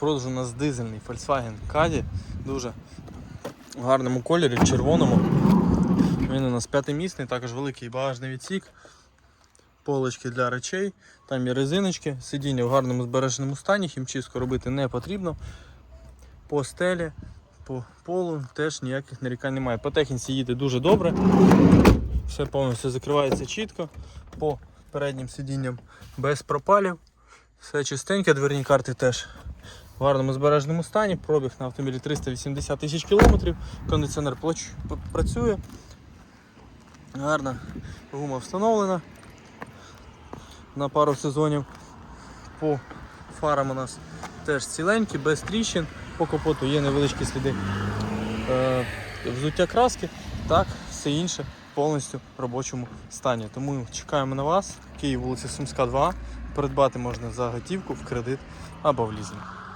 В у нас дизельний Volkswagen Caddy. Дуже в гарному кольорі, червоному. Він у нас п'ятимісний, також великий багажний відсік. Полочки для речей, там є резиночки, сидіння в гарному збереженому стані, хімчистку робити не потрібно. По стелі, по полу теж ніяких нарікань немає. По техніці їде дуже добре. Все повністю закривається чітко. По переднім сидінням без пропалів. Все чистеньке, дверні карти теж в гарному збереженому стані. Пробіг на автомобілі 380 тисяч кілометрів. Кондиціонер працює. Гарна гума встановлена на пару сезонів. По фарам у нас теж ціленькі, без тріщин. По капоту є невеличкі сліди е, взуття краски. Так, все інше повністю в робочому стані. Тому чекаємо на вас. Київ, вулиця Сумська, 2. Придбати можна за готівку в кредит або в лізинг.